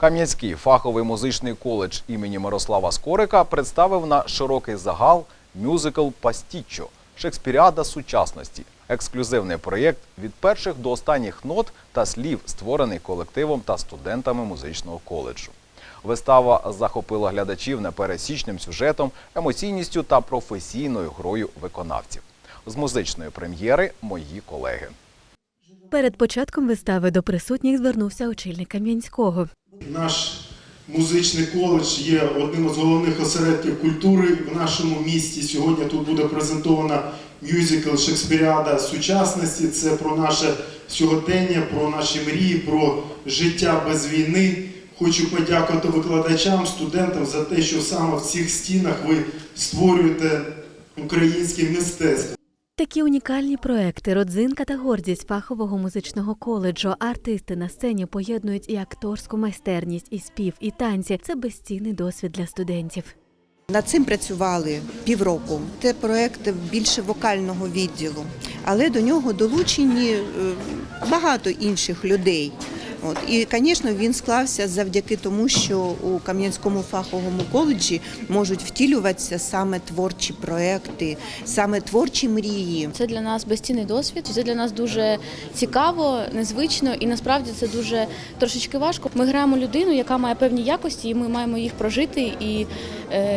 Кам'янський фаховий музичний коледж імені Мирослава Скорика представив на широкий загал мюзикл Пастіччо Шекспіріада сучасності. Ексклюзивний проєкт від перших до останніх нот та слів, створений колективом та студентами музичного коледжу. Вистава захопила глядачів непересічним сюжетом, емоційністю та професійною грою виконавців. З музичної прем'єри мої колеги. Перед початком вистави до присутніх звернувся очільник Кам'янського. Наш музичний коледж є одним з головних осередків культури в нашому місті. Сьогодні тут буде презентована мюзикл Шекспіріада сучасності. Це про наше сьогодення, про наші мрії, про життя без війни. Хочу подякувати викладачам, студентам за те, що саме в цих стінах ви створюєте українське мистецтво. Такі унікальні проекти, родзинка та гордість фахового музичного коледжу. Артисти на сцені поєднують і акторську майстерність, і спів, і танці. Це безцінний досвід для студентів. Над цим працювали півроку. Це проект більше вокального відділу, але до нього долучені е, багато інших людей. От і, звісно, він склався завдяки тому, що у Кам'янському фаховому коледжі можуть втілюватися саме творчі проекти, саме творчі мрії. Це для нас безцінний досвід. Це для нас дуже цікаво, незвично і насправді це дуже трошечки важко. Ми граємо людину, яка має певні якості, і ми маємо їх прожити і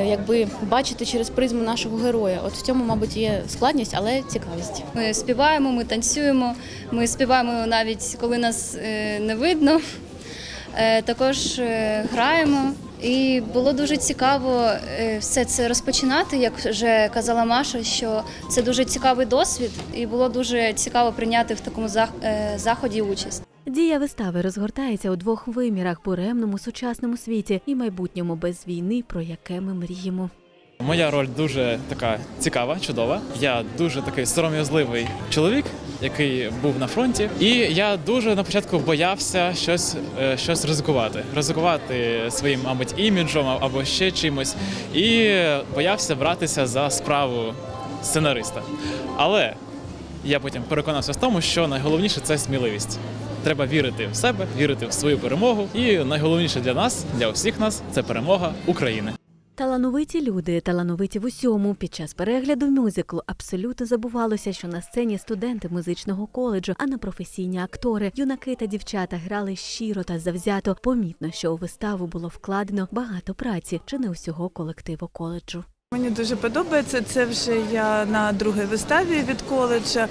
якби бачити через призму нашого героя. От в цьому, мабуть, є складність, але цікавість. Ми співаємо, ми танцюємо. Ми співаємо навіть коли нас е, не видно. Е, Також е, граємо. І було дуже цікаво е, все це розпочинати, як вже казала Маша, що це дуже цікавий досвід, і було дуже цікаво прийняти в такому е, заході участь. Дія вистави розгортається у двох вимірах буремному сучасному світі і майбутньому без війни, про яке ми мріємо. Моя роль дуже така цікава, чудова. Я дуже такий сором'язливий чоловік, який був на фронті, і я дуже на початку боявся щось, е, щось ризикувати, ризикувати своїм, мабуть, іміджем або ще чимось, і боявся братися за справу сценариста. Але я потім переконався в тому, що найголовніше це сміливість. Треба вірити в себе, вірити в свою перемогу. І найголовніше для нас, для усіх нас, це перемога України. Талановиті люди, талановиті в усьому. Під час перегляду мюзиклу абсолютно забувалося, що на сцені студенти музичного коледжу, а не професійні актори. Юнаки та дівчата грали щиро та завзято. Помітно, що у виставу було вкладено багато праці, чи не усього колективу коледжу. Мені дуже подобається. Це вже я на другій виставі від коледжа.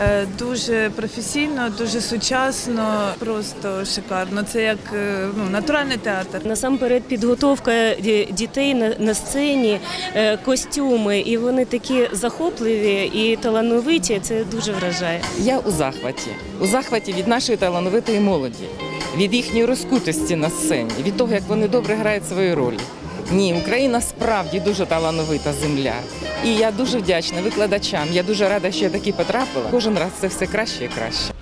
Е, Дуже професійно, дуже сучасно, просто шикарно. Це як е, ну, натуральний театр. Насамперед підготовка дітей на, сцені, е, костюми, і вони такі захопливі і талановиті. Це дуже вражає. Я у захваті. У захваті від нашої талановитої молоді, від їхньої розкутості на сцені, від того, як вони добре грають свої ролі. Ні, Україна справді дуже талановита земля. І я дуже вдячна викладачам. Я дуже рада, що я таки потрапила. Кожен раз це все краще і краще.